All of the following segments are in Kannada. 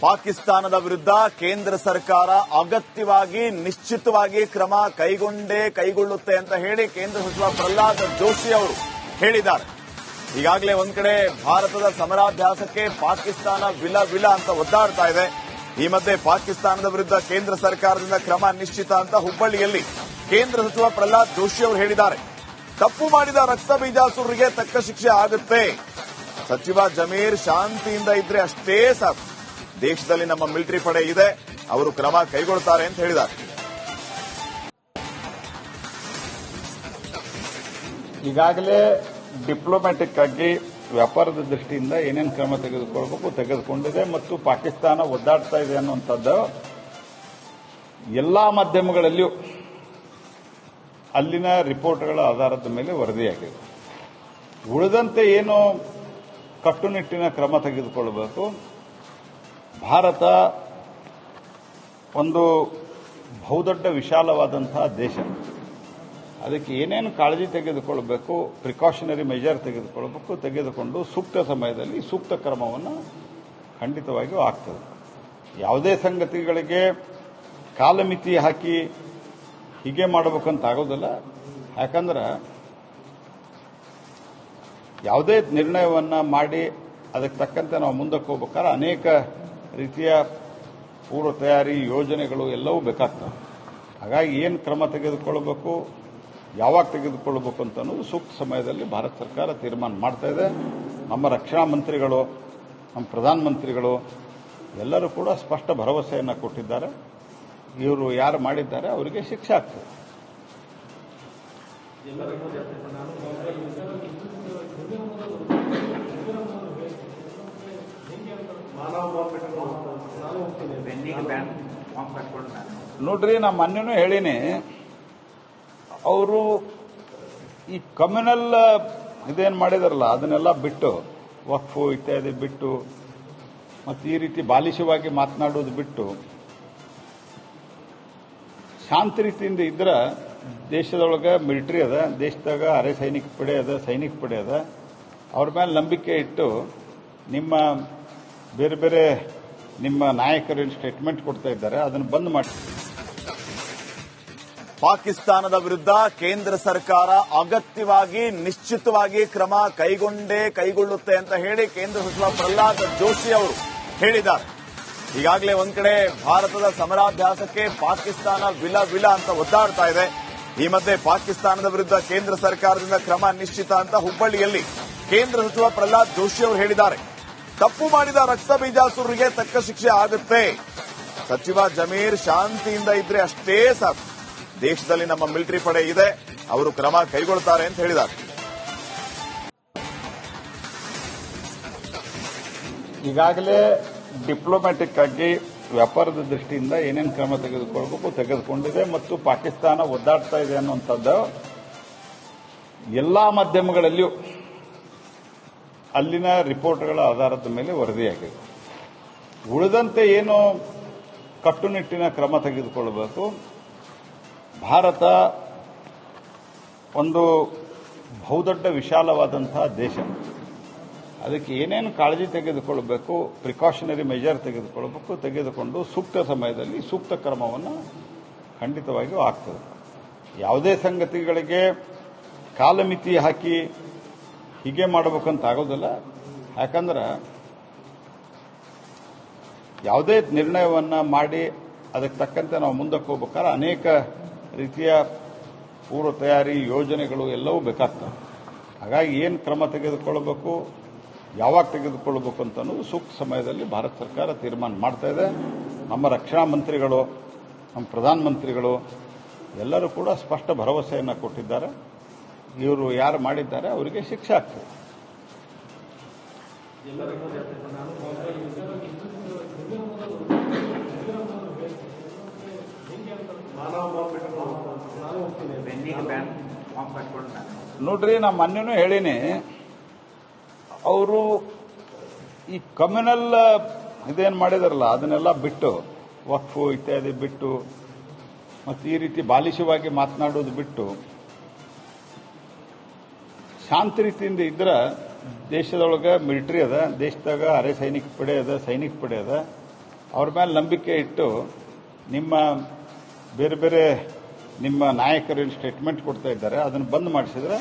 ಪಾಕಿಸ್ತಾನದ ವಿರುದ್ಧ ಕೇಂದ್ರ ಸರ್ಕಾರ ಅಗತ್ಯವಾಗಿ, ನಿಶ್ಚಿತವಾಗಿ ಕ್ರಮ ಕೈಗೊಂಡೇ ಕೈಗೊಳ್ಳುತ್ತೆ ಅಂತ ಹೇಳಿ ಕೇಂದ್ರ ಸಚಿವ ಪ್ರಹ್ಲಾದ್ ಜೋಶಿ ಅವರು ಹೇಳಿದ್ದಾರೆ. ಈಗಾಗಲೇ ಒಂದ್ ಕಡೆ ಭಾರತದ ಸಮರಾಭ್ಯಾಸಕ್ಕೆ ಪಾಕಿಸ್ತಾನ ವಿಲ ವಿಲ ಅಂತ ಒದ್ದಾಡ್ತಾ ಇದೆ. ಈ ಮಧ್ಯೆ ಪಾಕಿಸ್ತಾನದ ವಿರುದ್ಧ ಕೇಂದ್ರ ಸರ್ಕಾರದಿಂದ ಕ್ರಮ ನಿಶ್ಚಿತ ಅಂತ ಹುಬ್ಬಳ್ಳಿಯಲ್ಲಿ ಕೇಂದ್ರ ಸಚಿವ ಪ್ರಹ್ಲಾದ್ ಜೋಶಿ ಅವರು ಹೇಳಿದ್ದಾರೆ. ತಪ್ಪು ಮಾಡಿದ ರಕ್ತ ಬೀಜಾಸುರರಿಗೆ ತಕ್ಕ ಶಿಕ್ಷೆ ಆಗುತ್ತೆ. ಸಚಿವ ಜಮೀರ್ ಶಾಂತಿಯಿಂದ ಇದ್ರೆ ಅಷ್ಟೇ ಸಾಕು. ದೇಶದಲ್ಲಿ ನಮ್ಮ ಮಿಲಿಟರಿ ಪಡೆ ಇದೆ, ಅವರು ಕ್ರಮ ಕೈಗೊಳ್ತಾರೆ ಅಂತ ಹೇಳಿದ್ದಾರೆ. ಈಗಾಗಲೇ ಡಿಪ್ಲೊಮ್ಯಾಟಿಕ್ ಆಗಿ ವ್ಯಾಪಾರದ ದೃಷ್ಟಿಯಿಂದ ಏನೇನು ಕ್ರಮ ತೆಗೆದುಕೊಳ್ಬೇಕು, ತೆಗೆದುಕೊಂಡಿದೆ ಮತ್ತು ಪಾಕಿಸ್ತಾನ ಒದ್ದಾಡ್ತಾ ಇದೆ ಅನ್ನುವಂಥದ್ದು, ಎಲ್ಲಾ ಮಾಧ್ಯಮಗಳಲ್ಲಿಯೂ ಅಲ್ಲಿನ ರಿಪೋರ್ಟ್ಗಳ ಆಧಾರದ ಮೇಲೆ ವರದಿಯಾಗಿದೆ. ಉಳಿದಂತೆ ಏನು ಕಟ್ಟುನಿಟ್ಟಿನ ಕ್ರಮ ತೆಗೆದುಕೊಳ್ಳಬೇಕು ಭಾರತ ಒಂದು ಬಹುದೊಡ್ಡ ವಿಶಾಲವಾದಂತಹ ದೇಶ. ಅದಕ್ಕೆ ಏನೇನು ಕಾಳಜಿ ತೆಗೆದುಕೊಳ್ಳಬೇಕು ಪ್ರಿಕಾಷನರಿ ಮೆಜರ್ ತೆಗೆದುಕೊಳ್ಳಬೇಕು ತೆಗೆದುಕೊಂಡು ಸೂಕ್ತ ಸಮಯದಲ್ಲಿ ಸೂಕ್ತ ಕ್ರಮವನ್ನು ಖಂಡಿತವಾಗಿಯೂ ಆಗ್ತದೆ. ಯಾವುದೇ ಸಂಗತಿಗಳಿಗೆ ಕಾಲಮಿತಿ ಹಾಕಿ ಹೀಗೆ ಮಾಡಬೇಕಂತ ಆಗೋದಿಲ್ಲ. ಯಾಕಂದ್ರೆ ಯಾವುದೇ ನಿರ್ಣಯವನ್ನ ಮಾಡಿ ಅದಕ್ಕೆ ತಕ್ಕಂತೆ ನಾವು ಮುಂದಕ್ಕೆ ಹೋಗ್ಬೇಕಾದ್ರೆ ಅನೇಕ ರೀತಿಯ ಪೂರ್ವ ತಯಾರಿ ಯೋಜನೆಗಳು ಎಲ್ಲವೂ ಬೇಕಾಗ್ತವೆ. ಹಾಗಾಗಿ ಏನು ಕ್ರಮ ತೆಗೆದುಕೊಳ್ಳಬೇಕು ಯಾವಾಗ ತೆಗೆದುಕೊಳ್ಳಬೇಕು ಅಂತ ಅನ್ನೋದು ಸೂಕ್ತ ಸಮಯದಲ್ಲಿ ಭಾರತ ಸರ್ಕಾರ ತೀರ್ಮಾನ ಮಾಡ್ತಾ ಇದೆ. ನಮ್ಮ ರಕ್ಷಣಾ ಮಂತ್ರಿಗಳು, ನಮ್ಮ ಪ್ರಧಾನಮಂತ್ರಿಗಳು ಎಲ್ಲರೂ ಕೂಡ ಸ್ಪಷ್ಟ ಭರವಸೆಯನ್ನು ಕೊಟ್ಟಿದ್ದಾರೆ. ಇವರು ಯಾರು ಮಾಡಿದ್ದಾರೆ, ಅವರಿಗೆ ಶಿಕ್ಷೆ ಆಗ್ತದೆ. ನೋಡ್ರಿ ನಾ ಮೊನ್ನೆನೂ ಹೇಳಿನಿ. ಅವರು ಈ ಕಮ್ಯುನಲ್ ಇದೇನು ಮಾಡಿದಾರಲ್ಲ, ಅದನ್ನೆಲ್ಲ ಬಿಟ್ಟು, ವಕ್ಫು ಇತ್ಯಾದಿ ಬಿಟ್ಟು, ಮತ್ತು ಈ ರೀತಿ ಬಾಲಿಶವಾಗಿ ಮಾತನಾಡೋದು ಬಿಟ್ಟು, ಶಾಂತ ರೀತಿಯಿಂದ ಇದ್ರ ದೇಶದೊಳಗೆ ಮಿಲಿಟರಿ ಅದ, ದೇಶದಾಗ ಅರೆ ಸೈನಿಕ ಪಡೆ ಅದ, ಸೈನಿಕ ಪಡೆ ಅದ. ಅವ್ರ ಮೇಲೆ ನಂಬಿಕೆ ಇಟ್ಟು, ನಿಮ್ಮ ಬೇರೆ ಬೇರೆ ನಿಮ್ಮ ನಾಯಕರು ಸ್ಟೇಟ್ಮೆಂಟ್ ಕೊಡ್ತಾ ಇದ್ದಾರೆ, ಅದನ್ನು ಬಂದ್ ಮಾಡಿ. ಪಾಕಿಸ್ತಾನದ ವಿರುದ್ಧ ಕೇಂದ್ರ ಸರ್ಕಾರ ಅಗತ್ಯವಾಗಿ, ನಿಶ್ಚಿತವಾಗಿ ಕ್ರಮ ಕೈಗೊಂಡೇ ಕೈಗೊಳ್ಳುತ್ತೆ ಅಂತ ಹೇಳಿ ಕೇಂದ್ರ ಸಚಿವ ಪ್ರಹ್ಲಾದ್ ಜೋಶಿ ಅವರು ಹೇಳಿದ್ದಾರೆ. ಈಗಾಗಲೇ ಒಂದ್ ಕಡೆ ಭಾರತದ ಸಮರಾಭ್ಯಾಸಕ್ಕೆ ಪಾಕಿಸ್ತಾನ ವಿಲ ವಿಲ ಅಂತ ಒದ್ದಾಡ್ತಾ ಇದೆ. ಈ ಮಧ್ಯೆ ಪಾಕಿಸ್ತಾನದ ವಿರುದ್ಧ ಕೇಂದ್ರ ಸರ್ಕಾರದಿಂದ ಕ್ರಮ ನಿಶ್ಚಿತ ಅಂತ ಹುಬ್ಬಳ್ಳಿಯಲ್ಲಿ ಕೇಂದ್ರ ಸಚಿವ ಪ್ರಹ್ಲಾದ್ ಜೋಶಿ ಅವರು ಹೇಳಿದ್ದಾರೆ. ತಪ್ಪು ಮಾಡಿದ ರಕ್ತ ಬೀಜಾಸುರಿಗೆ ತಕ್ಕ ಶಿಕ್ಷೆ ಆಗುತ್ತೆ. ಸಚಿವ ಜಮೀರ್ ಶಾಂತಿಯಿಂದ ಇದ್ರೆ ಅಷ್ಟೇ ಸಾಕು. ದೇಶದಲ್ಲಿ ನಮ್ಮ ಮಿಲಿಟರಿ ಪಡೆ ಇದೆ, ಅವರು ಕ್ರಮ ಕೈಗೊಳ್ತಾರೆ ಅಂತ ಹೇಳಿದ್ದಾರೆ. ಈಗಾಗಲೇ ಡಿಪ್ಲೊಮ್ಯಾಟಿಕ್ ಆಗಿ ವ್ಯಾಪಾರದ ದೃಷ್ಟಿಯಿಂದ ಏನೇನು ಕ್ರಮ ತೆಗೆದುಕೊಳ್ಬೇಕು, ತೆಗೆದುಕೊಂಡಿದೆ ಮತ್ತು ಪಾಕಿಸ್ತಾನ ಒದ್ದಾಡ್ತಾ ಇದೆ ಅನ್ನುವಂಥದ್ದು ಎಲ್ಲಾ ಮಾಧ್ಯಮಗಳಲ್ಲಿಯೂ ಅಲ್ಲಿನ ರಿಪೋರ್ಟ್ಗಳ ಆಧಾರದ ಮೇಲೆ ವರದಿಯಾಗಿದೆ. ಉಳಿದಂತೆ ಏನು ಕಟ್ಟುನಿಟ್ಟಿನ ಕ್ರಮ ತೆಗೆದುಕೊಳ್ಳಬೇಕು? ಭಾರತ ಒಂದು ಬಹುದೊಡ್ಡ ವಿಶಾಲವಾದಂತಹ ದೇಶ. ಅದಕ್ಕೆ ಏನೇನು ಕಾಳಜಿ ತೆಗೆದುಕೊಳ್ಳಬೇಕು? ಪ್ರಿಕಾಷನರಿ ಮೆಜರ್ ತೆಗೆದುಕೊಳ್ಳಬೇಕು. ತೆಗೆದುಕೊಂಡು ಸೂಕ್ತ ಸಮಯದಲ್ಲಿ ಸೂಕ್ತ ಕ್ರಮವನ್ನು ಖಂಡಿತವಾಗಿಯೂ ಆಗ್ತದೆ. ಯಾವುದೇ ಸಂಗತಿಗಳಿಗೆ ಕಾಲಮಿತಿ ಹಾಕಿ ಹೀಗೆ ಮಾಡಬೇಕಂತ ಆಗೋದಿಲ್ಲ. ಯಾಕಂದ್ರೆ ಯಾವುದೇ ನಿರ್ಣಯವನ್ನ ಮಾಡಿ ಅದಕ್ಕೆ ತಕ್ಕಂತೆ ನಾವು ಮುಂದಕ್ಕೆ ಹೋಗ್ಬೇಕಾದ್ರೆ ಅನೇಕ ರೀತಿಯ ಪೂರ್ವ ತಯಾರಿ ಯೋಜನೆಗಳು ಎಲ್ಲವೂ ಬೇಕಾಗ್ತವೆ. ಹಾಗಾಗಿ ಏನು ಕ್ರಮ ತೆಗೆದುಕೊಳ್ಳಬೇಕು ಯಾವಾಗ ತೆಗೆದುಕೊಳ್ಳಬೇಕು ಅಂತ ಅನ್ನೋದು ಸೂಕ್ತ ಸಮಯದಲ್ಲಿ ಭಾರತ ಸರ್ಕಾರ ತೀರ್ಮಾನ ಮಾಡ್ತಾ ಇದೆ. ನಮ್ಮ ರಕ್ಷಣಾ ಮಂತ್ರಿಗಳು, ನಮ್ಮ ಪ್ರಧಾನಮಂತ್ರಿಗಳು ಎಲ್ಲರೂ ಕೂಡ ಸ್ಪಷ್ಟ ಭರವಸೆಯನ್ನು ಕೊಟ್ಟಿದ್ದಾರೆ. ಇವರು ಯಾರು ಮಾಡಿದ್ದಾರೆ ಅವರಿಗೆ ಶಿಕ್ಷೆ ಆಗ್ತದೆ. ನೋಡ್ರಿ ನಾ ಮೊನ್ನೆನೂ ಹೇಳಿನಿ. ಅವರು ಈ ಕಮ್ಯುನಲ್ ಇದೇನು ಮಾಡಿದಾರಲ್ಲ, ಅದನ್ನೆಲ್ಲ ಬಿಟ್ಟು, ವಕ್ಫು ಇತ್ಯಾದಿ ಬಿಟ್ಟು, ಮತ್ತು ಈ ರೀತಿ ಬಾಲಿಶವಾಗಿ ಮಾತನಾಡೋದು ಬಿಟ್ಟು ಶಾಂತ ರೀತಿಯಿಂದ ಇದ್ರೆ ದೇಶದೊಳಗೆ ಮಿಲಿಟರಿ ಅದ, ದೇಶದಾಗ ಅರೆ ಸೈನಿಕ ಪಡೆ ಅದ, ಸೈನಿಕ ಪಡೆ ಅದ. ಅವ್ರ ಮೇಲೆ ನಂಬಿಕೆ ಇಟ್ಟು ನಿಮ್ಮ ಬೇರೆ ಬೇರೆ ನಿಮ್ಮ ನಾಯಕರು ಸ್ಟೇಟ್ಮೆಂಟ್ ಕೊಡ್ತಾ ಇದ್ದಾರೆ, ಅದನ್ನು ಬಂದ್ ಮಾಡಿಸಿದ್ರೆ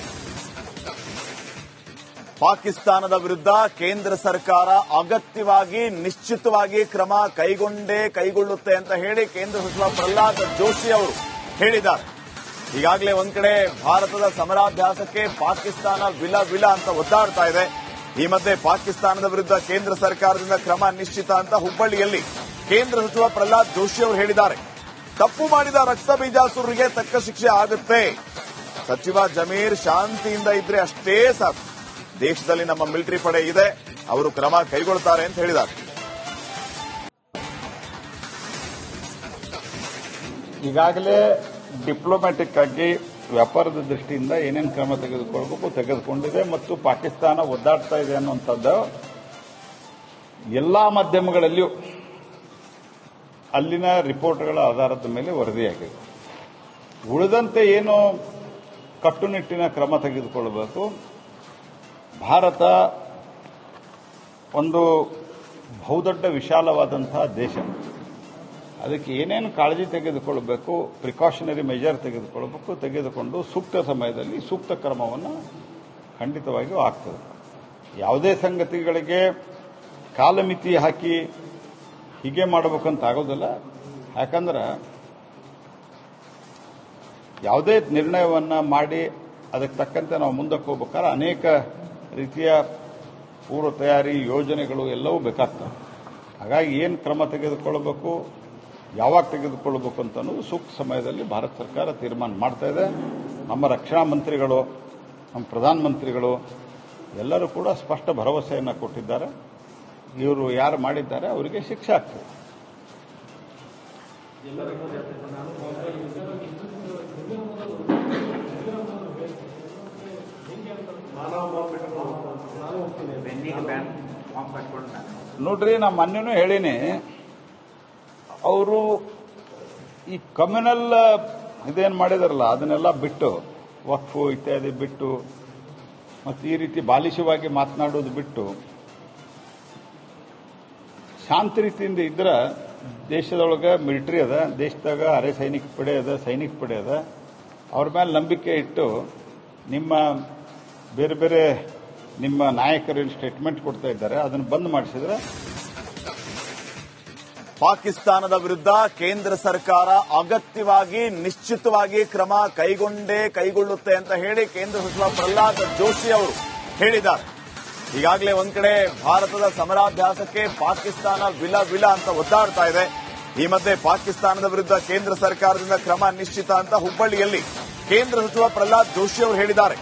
ಪಾಕಿಸ್ತಾನದ ವಿರುದ್ಧ ಕೇಂದ್ರ ಸರ್ಕಾರ ಅಗತ್ಯವಾಗಿ, ನಿಶ್ಚಿತವಾಗಿ ಕ್ರಮ ಕೈಗೊಂಡೇ ಕೈಗೊಳ್ಳುತ್ತೆ ಅಂತ ಹೇಳಿ ಕೇಂದ್ರ ಸಚಿವ ಪ್ರಹ್ಲಾದ್ ಜೋಶಿ ಅವರು ಹೇಳಿದ್ದಾರೆ. ಈಗಾಗಲೇ ಒಂದ್ ಕಡೆ ಭಾರತದ ಸಮರಾಭ್ಯಾಸಕ್ಕೆ ಪಾಕಿಸ್ತಾನ ವಿಲ ವಿಲ ಅಂತ ಒದ್ದಾಡ್ತಾ ಇದೆ. ಈ ಮಧ್ಯೆ ಪಾಕಿಸ್ತಾನದ ವಿರುದ್ಧ ಕೇಂದ್ರ ಸರ್ಕಾರದಿಂದ ಕ್ರಮ ನಿಶ್ಚಿತ ಅಂತ ಹುಬ್ಬಳ್ಳಿಯಲ್ಲಿ ಕೇಂದ್ರ ಸಚಿವ ಪ್ರಹ್ಲಾದ್ ಜೋಶಿ ಅವರು ಹೇಳಿದ್ದಾರೆ. ತಪ್ಪು ಮಾಡಿದ ರಕ್ತ ಬೀಜಾಸುರರಿಗೆ ತಕ್ಕ ಶಿಕ್ಷೆ ಆಗುತ್ತೆ. ಸಚಿವ ಜಮೀರ್ ಶಾಂತಿಯಿಂದ ಇದ್ರೆ ಅಷ್ಟೇ ಸಾಕು. ದೇಶದಲ್ಲಿ ನಮ್ಮ ಮಿಲಿಟರಿ ಪಡೆ ಇದೆ. ಅವರು ಕ್ರಮ ಕೈಗೊಳ್ತಾರೆ ಅಂತ ಹೇಳಿದ್ದಾರೆ. ಈಗಾಗಲೇ ಡಿಪ್ಲೊಮ್ಯಾಟಿಕ್ ಆಗಿ ವ್ಯಾಪಾರದ ದೃಷ್ಟಿಯಿಂದ ಏನೇನು ಕ್ರಮ ತೆಗೆದುಕೊಳ್ಬೇಕು, ತೆಗೆದುಕೊಂಡಿದೆ ಮತ್ತು ಪಾಕಿಸ್ತಾನ ಒದ್ದಾಡ್ತಾ ಇದೆ ಅನ್ನುವಂಥದ್ದು ಎಲ್ಲಾ ಮಾಧ್ಯಮಗಳಲ್ಲಿಯೂ ಅಲ್ಲಿನ ರಿಪೋರ್ಟ್ಗಳ ಆಧಾರದ ಮೇಲೆ ವರದಿಯಾಗಿದೆ. ಉಳಿದಂತೆ ಏನು ಕಟ್ಟುನಿಟ್ಟಿನ ಕ್ರಮ ತೆಗೆದುಕೊಳ್ಳಬೇಕು ಭಾರತ ಒಂದು ಬಹುದೊಡ್ಡ ವಿಶಾಲವಾದಂತಹ ದೇಶ. ಅದಕ್ಕೆ ಏನೇನು ಕಾಳಜಿ ತೆಗೆದುಕೊಳ್ಳಬೇಕು ಪ್ರಿಕಾಷನರಿ ಮೆಜರ್ ತೆಗೆದುಕೊಳ್ಳಬೇಕು ತೆಗೆದುಕೊಂಡು ಸೂಕ್ತ ಸಮಯದಲ್ಲಿ ಸೂಕ್ತ ಕ್ರಮವನ್ನು ಖಂಡಿತವಾಗಿಯೂ ಆಗ್ತದೆ. ಯಾವುದೇ ಸಂಗತಿಗಳಿಗೆ ಕಾಲಮಿತಿ ಹಾಕಿ ಹೀಗೆ ಮಾಡಬೇಕಂತ ಆಗೋದಿಲ್ಲ. ಯಾಕಂದ್ರೆ ಯಾವುದೇ ನಿರ್ಣಯವನ್ನು ಮಾಡಿ ಅದಕ್ಕೆ ತಕ್ಕಂತೆ ನಾವು ಮುಂದಕ್ಕೆ ಹೋಗ್ಬೇಕಾದ್ರೆ ಅನೇಕ ರೀತಿಯ ಪೂರ್ವ ತಯಾರಿ ಯೋಜನೆಗಳು ಎಲ್ಲವೂ ಬೇಕಾಗ್ತವೆ. ಹಾಗಾಗಿ ಏನು ಕ್ರಮ ತೆಗೆದುಕೊಳ್ಳಬೇಕು ಯಾವಾಗ ತೆಗೆದುಕೊಳ್ಳಬೇಕು ಅಂತ ಅನ್ನೋದು ಸೂಕ್ತ ಸಮಯದಲ್ಲಿ ಭಾರತ ಸರ್ಕಾರ ತೀರ್ಮಾನ ಮಾಡ್ತಾ ಇದೆ. ನಮ್ಮ ರಕ್ಷಣಾ ಮಂತ್ರಿಗಳು ನಮ್ಮ ಪ್ರಧಾನಮಂತ್ರಿಗಳು ಎಲ್ಲರೂ ಕೂಡ ಸ್ಪಷ್ಟ ಭರವಸೆಯನ್ನು ಕೊಟ್ಟಿದ್ದಾರೆ. ಇವರು ಯಾರು ಮಾಡಿದ್ದಾರೆ ಅವರಿಗೆ ಶಿಕ್ಷೆ ಆಗ್ತದೆ. ನೋಡ್ರಿ ನಾ ಮೊನ್ನೆನೂ ಹೇಳಿನಿ. ಅವರು ಈ ಕಮ್ಯುನಲ್ ಇದೇನು ಮಾಡಿದಾರಲ್ಲ, ಅದನ್ನೆಲ್ಲ ಬಿಟ್ಟು, ವಕ್ಫು ಇತ್ಯಾದಿ ಬಿಟ್ಟು, ಮತ್ತು ಈ ರೀತಿ ಬಾಲಿಶವಾಗಿ ಮಾತನಾಡೋದು ಬಿಟ್ಟು, ಶಾಂತ ರೀತಿಯಿಂದ ಇದ್ರೆ ದೇಶದೊಳಗೆ ಮಿಲಿಟರಿ ಅದ, ದೇಶದಾಗ ಅರೆ ಸೈನಿಕ ಪಡೆ ಅದ, ಸೈನಿಕ ಪಡೆ ಅದ. ಅವ್ರ ಮೇಲೆ ನಂಬಿಕೆ ಇಟ್ಟು ನಿಮ್ಮ ಬೇರೆ ಬೇರೆ ನಿಮ್ಮ ನಾಯಕರು ಸ್ಟೇಟ್ಮೆಂಟ್ ಕೊಡ್ತಾ ಇದ್ದಾರೆ, ಅದನ್ನು ಬಂದ್ ಮಾಡಿಸಿದ್ರೆ ಪಾಕಿಸ್ತಾನದ ವಿರುದ್ಧ ಕೇಂದ್ರ ಸರ್ಕಾರ ಅಗತ್ಯವಾಗಿ, ನಿಶ್ಚಿತವಾಗಿ ಕ್ರಮ ಕೈಗೊಂಡೇ ಕೈಗೊಳ್ಳುತ್ತೆ ಅಂತ ಹೇಳಿ ಕೇಂದ್ರ ಸಚಿವ ಪ್ರಹ್ಲಾದ್ ಜೋಶಿ ಅವರು ಹೇಳಿದ್ದಾರೆ. ಈಗಾಗಲೇ ಒಂದ್ ಕಡೆ ಭಾರತದ ಸಮರಾಭ್ಯಾಸಕ್ಕೆ ಪಾಕಿಸ್ತಾನ ವಿಲ ವಿಲ ಅಂತ ಒದ್ದಾಡ್ತಾ ಇದೆ. ಈ ಮಧ್ಯೆ ಪಾಕಿಸ್ತಾನದ ವಿರುದ್ಧ ಕೇಂದ್ರ ಸರ್ಕಾರದಿಂದ ಕ್ರಮ ನಿಶ್ಚಿತ ಅಂತ ಹುಬ್ಬಳ್ಳಿಯಲ್ಲಿ ಕೇಂದ್ರ ಸಚಿವ ಪ್ರಹ್ಲಾದ್ ಜೋಶಿ ಅವರು ಹೇಳಿದ್ದಾರೆ.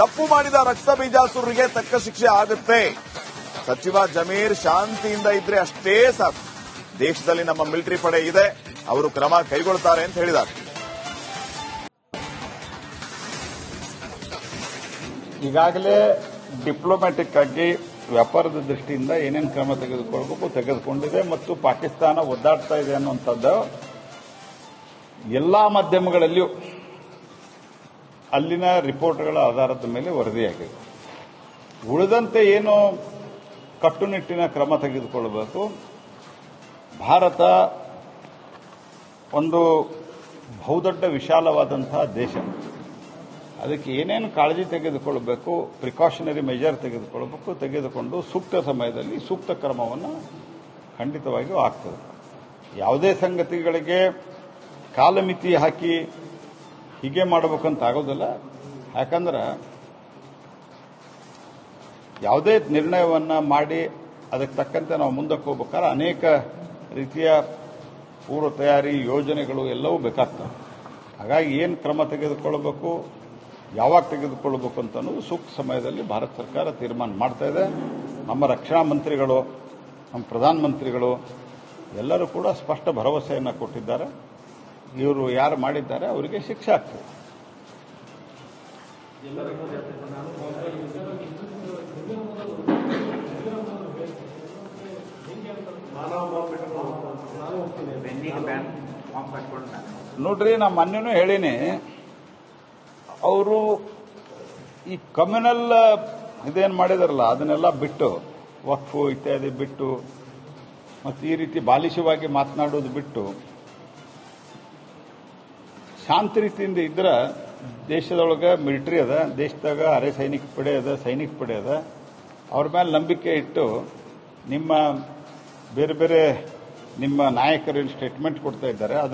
ತಪ್ಪು ಮಾಡಿದ ರಕ್ತ ಬೀಜಾಸುರರಿಗೆ ತಕ್ಕ ಶಿಕ್ಷೆ ಆಗುತ್ತೆ. ಸಚಿವ ಜಮೀರ್ ಶಾಂತಿಯಿಂದ ಇದ್ರೆ ಅಷ್ಟೇ ಸಾಕು. ದೇಶದಲ್ಲಿ ನಮ್ಮ ಮಿಲಿಟರಿ ಪಡೆ ಇದೆ, ಅವರು ಕ್ರಮ ಕೈಗೊಳ್ತಾರೆ ಅಂತ ಹೇಳಿದ್ದಾರೆ. ಈಗಾಗಲೇ ಡಿಪ್ಲೊಮ್ಯಾಟಿಕ್ ಆಗಿ ವ್ಯಾಪಾರದ ದೃಷ್ಟಿಯಿಂದ ಏನೇನು ಕ್ರಮ ತೆಗೆದುಕೊಳ್ಬೇಕು, ತೆಗೆದುಕೊಂಡಿದೆ ಮತ್ತು ಪಾಕಿಸ್ತಾನ ಒದ್ದಾಡ್ತಾ ಇದೆ ಅನ್ನುವಂಥದ್ದು, ಎಲ್ಲಾ ಮಾಧ್ಯಮಗಳಲ್ಲಿಯೂ ಅಲ್ಲಿನ ರಿಪೋರ್ಟ್ಗಳ ಆಧಾರದ ಮೇಲೆ ವರದಿಯಾಗಿದೆ. ಉಳಿದಂತೆ ಏನು ಕಟ್ಟುನಿಟ್ಟಿನ ಕ್ರಮ ತೆಗೆದುಕೊಳ್ಳಬೇಕು ಭಾರತ ಒಂದು ಬಹುದೊಡ್ಡ ವಿಶಾಲವಾದಂತಹ ದೇಶ. ಅದಕ್ಕೆ ಏನೇನು ಕಾಳಜಿ ತೆಗೆದುಕೊಳ್ಳಬೇಕು ಪ್ರಿಕಾಷನರಿ ಮೆಜರ್ ತೆಗೆದುಕೊಳ್ಳಬೇಕು ತೆಗೆದುಕೊಂಡು ಸೂಕ್ತ ಸಮಯದಲ್ಲಿ ಸೂಕ್ತ ಕ್ರಮವನ್ನು ಖಂಡಿತವಾಗಿಯೂ ಆಗ್ತದೆ. ಯಾವುದೇ ಸಂಗತಿಗಳಿಗೆ ಕಾಲಮಿತಿ ಹಾಕಿ ಹೀಗೆ ಮಾಡಬೇಕಂತ ಆಗೋದಿಲ್ಲ. ಯಾಕಂದ್ರೆ ಯಾವುದೇ ನಿರ್ಣಯವನ್ನು ಮಾಡಿ ಅದಕ್ಕೆ ತಕ್ಕಂತೆ ನಾವು ಮುಂದಕ್ಕೆ ಹೋಗ್ಬೇಕಾದ್ರೆ ಅನೇಕ ರೀತಿಯ ಪೂರ್ವ ತಯಾರಿ ಯೋಜನೆಗಳು ಎಲ್ಲವೂ ಬೇಕಾಗ್ತವೆ. ಹಾಗಾಗಿ ಏನು ಕ್ರಮ ತೆಗೆದುಕೊಳ್ಳಬೇಕು ಯಾವಾಗ ತೆಗೆದುಕೊಳ್ಳಬೇಕು ಅಂತ ಅನ್ನೋದು ಸೂಕ್ತ ಸಮಯದಲ್ಲಿ ಭಾರತ ಸರ್ಕಾರ ತೀರ್ಮಾನ ಮಾಡ್ತಾ ಇದೆ. ನಮ್ಮ ರಕ್ಷಣಾ ಮಂತ್ರಿಗಳು, ನಮ್ಮ ಪ್ರಧಾನಮಂತ್ರಿಗಳು ಎಲ್ಲರೂ ಕೂಡ ಸ್ಪಷ್ಟ ಭರವಸೆಯನ್ನು ಕೊಟ್ಟಿದ್ದಾರೆ. ಇವರು ಯಾರು ಮಾಡಿದ್ದಾರೆ, ಅವರಿಗೆ ಶಿಕ್ಷೆ ಆಗ್ತದೆ. ನೋಡ್ರಿ ನಾ ಮೊನ್ನೆನೂ ಹೇಳಿನಿ. ಅವರು ಈ ಕಮ್ಯುನಲ್ ಇದೇನು ಮಾಡಿದಾರಲ್ಲ, ಅದನ್ನೆಲ್ಲ ಬಿಟ್ಟು, ವಕ್ಫು ಇತ್ಯಾದಿ ಬಿಟ್ಟು, ಮತ್ತು ಈ ರೀತಿ ಬಾಲಿಶವಾಗಿ ಮಾತನಾಡೋದು ಬಿಟ್ಟು, ಶಾಂತ ರೀತಿಯಿಂದ ಇದ್ರ ದೇಶದೊಳಗೆ ಮಿಲಿಟರಿ ಅದ, ದೇಶದಾಗ ಅರೆ ಸೈನಿಕ ಪಡೆ ಅದ, ಸೈನಿಕ ಪಡೆ ಅದ. ಅವ್ರ ಮೇಲೆ ನಂಬಿಕೆ ಇಟ್ಟು, ನಿಮ್ಮ ಬೇರೆ ಬೇರೆ ನಿಮ್ಮ ನಾಯಕರು ಸ್ಟೇಟ್ಮೆಂಟ್ ಕೊಡ್ತಾ ಇದ್ದಾರೆ, ಅದನ್ನ